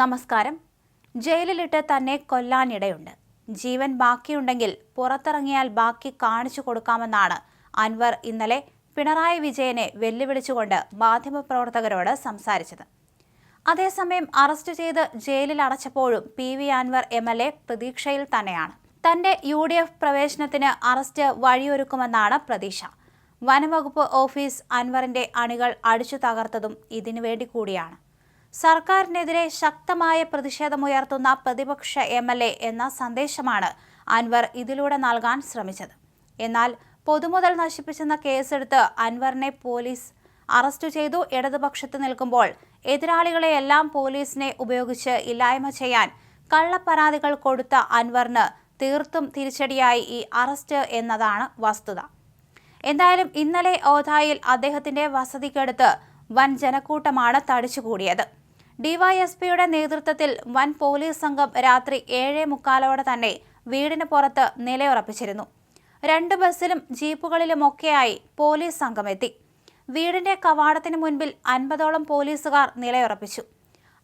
നമസ്കാരം. ജയിലിലിട്ട് തന്നെ കൊല്ലാനിടയുണ്ട്. ജീവൻ ബാക്കിയുണ്ടെങ്കിൽ പുറത്തിറങ്ങിയാൽ ബാക്കി കാണിച്ചു കൊടുക്കാമെന്നാണ് അൻവർ ഇന്നലെ പിണറായി വിജയനെ വെല്ലുവിളിച്ചുകൊണ്ട് മാധ്യമപ്രവർത്തകരോട് സംസാരിച്ചത്. അതേസമയം അറസ്റ്റ് ചെയ്ത് ജയിലിൽ അടച്ചപ്പോഴും P V Anwar M L A പ്രതീക്ഷയിൽ തന്നെയാണ്. തന്റെ യു ഡി എഫ് പ്രവേശനത്തിന് അറസ്റ്റ് വഴിയൊരുക്കുമെന്നാണ് പ്രതീക്ഷ. വനംവകുപ്പ് ഓഫീസ് അൻവറിന്റെ അണികൾ അടിച്ചു തകർത്തതും ഇതിനുവേണ്ടി കൂടിയാണ്. സർക്കാരിനെതിരെ ശക്തമായ പ്രതിഷേധമുയർത്തുന്ന പ്രതിപക്ഷ എം എൽ എ എന്ന സന്ദേശമാണ് അൻവർ ഇതിലൂടെ നൽകാൻ ശ്രമിച്ചത്. എന്നാൽ പൊതുമുതൽ നശിപ്പിച്ചെന്ന കേസെടുത്ത് അൻവറിനെ പോലീസ് അറസ്റ്റ് ചെയ്തു. ഇടതുപക്ഷത്ത് നിൽക്കുമ്പോൾ എതിരാളികളെയെല്ലാം പോലീസിനെ ഉപയോഗിച്ച് ഇല്ലായ്മ ചെയ്യാൻ കള്ളപ്പരാതികൾ കൊടുത്ത അൻവറിന് തീർത്തും തിരിച്ചടിയായി ഈ അറസ്റ്റ് എന്നതാണ് വസ്തുത. എന്തായാലും ഇന്നലെ ഓധായിൽ അദ്ദേഹത്തിന്റെ വസതിക്കടുത്ത് വൻ ജനക്കൂട്ടമാണ് തടിച്ചുകൂടിയത്. ഡിവൈഎസ്പിയുടെ നേതൃത്വത്തിൽ വൻ പോലീസ് സംഘം രാത്രി ഏഴേ മുക്കാലോടെ തന്നെ വീടിന് പുറത്ത് നിലയുറപ്പിച്ചിരുന്നു. രണ്ട് ബസ്സിലും ജീപ്പുകളിലുമൊക്കെയായി പോലീസ് സംഘം എത്തി. വീടിന്റെ കവാടത്തിന് മുൻപിൽ അൻപതോളം പോലീസുകാർ നിലയുറപ്പിച്ചു.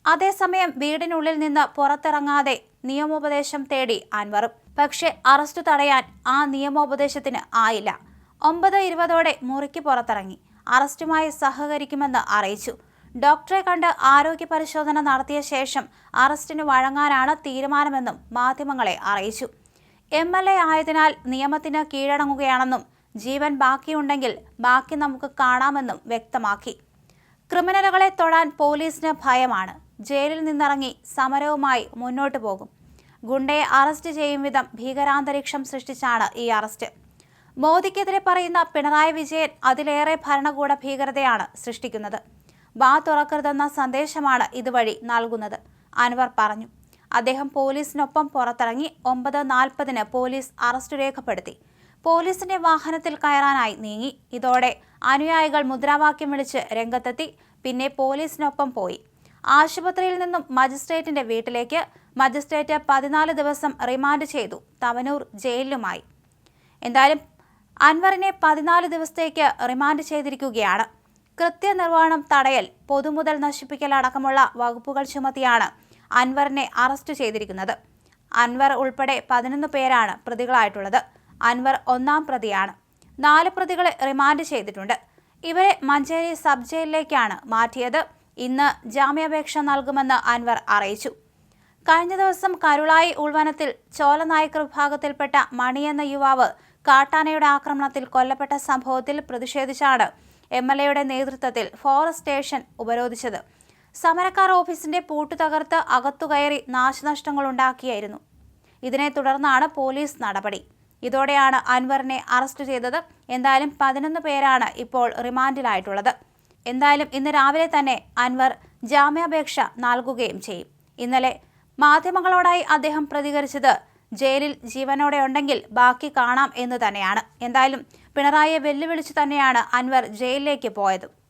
അതേസമയം വീടിനുള്ളിൽ നിന്ന് പുറത്തിറങ്ങാതെ നിയമോപദേശം തേടി അൻവറും. പക്ഷെ അറസ്റ്റ് തടയാൻ ആ നിയമോപദേശത്തിന് ആയില്ല. ഒമ്പത് ഇരുപതോടെ മുറിക്ക് പുറത്തിറങ്ങി. അറസ്റ്റുമായി സഹകരിക്കുമെന്ന് അറിയിച്ചു. ഡോക്ടറെ കണ്ട് ആരോഗ്യ പരിശോധന നടത്തിയ ശേഷം അറസ്റ്റിന് വഴങ്ങാനാണ് തീരുമാനമെന്നും മാധ്യമങ്ങളെ അറിയിച്ചു. എം എൽ എ ആയതിനാൽ നിയമത്തിന് കീഴടങ്ങുകയാണെന്നും ജീവൻ ബാക്കിയുണ്ടെങ്കിൽ ബാക്കി നമുക്ക് കാണാമെന്നും വ്യക്തമാക്കി. ക്രിമിനലുകളെ തൊടാൻ പോലീസിന് ഭയമാണ്. ജയിലിൽ നിന്നിറങ്ങി സമരവുമായി മുന്നോട്ടു പോകും. ഗുണ്ടയെ അറസ്റ്റ് ചെയ്യും വിധം ഭീകരാന്തരീക്ഷം സൃഷ്ടിച്ചാണ് ഈ അറസ്റ്റ്. മോദിക്കെതിരെ പറയുന്ന പിണറായി വിജയൻ അതിലേറെ ഭരണകൂട ഭീകരതയാണ് സൃഷ്ടിക്കുന്നത്. വാ തുറക്കരുതെന്ന സന്ദേശമാണ് ഇതുവഴി നൽകുന്നത്. അൻവർ പറഞ്ഞു. അദ്ദേഹം പോലീസിനൊപ്പം പുറത്തിറങ്ങി ഒമ്പത് നാൽപ്പതിന് പോലീസ് അറസ്റ്റ് രേഖപ്പെടുത്തി. പോലീസിന്റെ വാഹനത്തിൽ കയറാനായി നീങ്ങി. ഇതോടെ അനുയായികൾ മുദ്രാവാക്യം വിളിച്ച് രംഗത്തെത്തി. പിന്നെ പോലീസിനൊപ്പം പോയി. ആശുപത്രിയിൽ നിന്നും മജിസ്ട്രേറ്റിന്റെ വീട്ടിലേക്ക് മജിസ്ട്രേറ്റ് പതിനാല് ദിവസം റിമാൻഡ് ചെയ്തു. തവനൂർ ജയിലിലുമായി. എന്തായാലും അൻവറിനെ പതിനാല് ദിവസത്തേക്ക് റിമാൻഡ് ചെയ്തിരിക്കുകയാണ്. കൃത്യനിർവഹണം തടയൽ പൊതുമുതൽ നശിപ്പിക്കൽ അടക്കമുള്ള വകുപ്പുകൾ ചുമത്തിയാണ് അൻവറിനെ അറസ്റ്റ് ചെയ്തിരിക്കുന്നത്. അൻവർ ഉൾപ്പെടെ പതിനൊന്ന് പേരാണ് പ്രതികളായിട്ടുള്ളത്. അൻവർ ഒന്നാം പ്രതിയാണ്. നാല് പ്രതികളെ റിമാൻഡ് ചെയ്തിട്ടുണ്ട്. ഇവരെ മഞ്ചേരി സബ് ജയിലിലേക്കാണ് മാറ്റിയത്. ഇന്ന് ജാമ്യാപേക്ഷ നൽകുമെന്ന് അൻവർ അറിയിച്ചു. കഴിഞ്ഞ ദിവസം കരുളായി ഉൾവനത്തിൽ ചോലനായ്ക്കർ വിഭാഗത്തിൽപ്പെട്ട മണി എന്ന യുവാവ് കാട്ടാനയുടെ ആക്രമണത്തിൽ കൊല്ലപ്പെട്ട സംഭവത്തിൽ പ്രതിഷേധിച്ചാണ് എം എൽ എയുടെ നേതൃത്വത്തിൽ ഫോറസ്റ്റ് സ്റ്റേഷൻ ഉപരോധിച്ചത്. സമരക്കാർ ഓഫീസിന്റെ പൂട്ടു തകർത്ത് അകത്തുകയറി നാശനഷ്ടങ്ങൾ ഉണ്ടാക്കിയായിരുന്നു ഇതിനെ തുടർന്നാണ് പോലീസ് നടപടി. ഇതോടെയാണ് അൻവറിനെ അറസ്റ്റ് ചെയ്തത്. എന്തായാലും പതിനൊന്ന് പേരാണ് ഇപ്പോൾ റിമാൻഡിലായിട്ടുള്ളത്. എന്തായാലും ഇന്ന് രാവിലെ തന്നെ അൻവർ ജാമ്യാപേക്ഷ നൽകുകയും ചെയ്യും. ഇന്നലെ മാധ്യമങ്ങളോടായി അദ്ദേഹം പ്രതികരിച്ചത് ജയിലിൽ ജീവനോടെ ഉണ്ടെങ്കിൽ ബാക്കി കാണാം എന്ന് തന്നെയാണ്. എന്തായാലും പിണറായിയെ വെല്ലുവിളിച്ചു തന്നെയാണ് അൻവർ ജയിലിലേക്ക് പോയത്.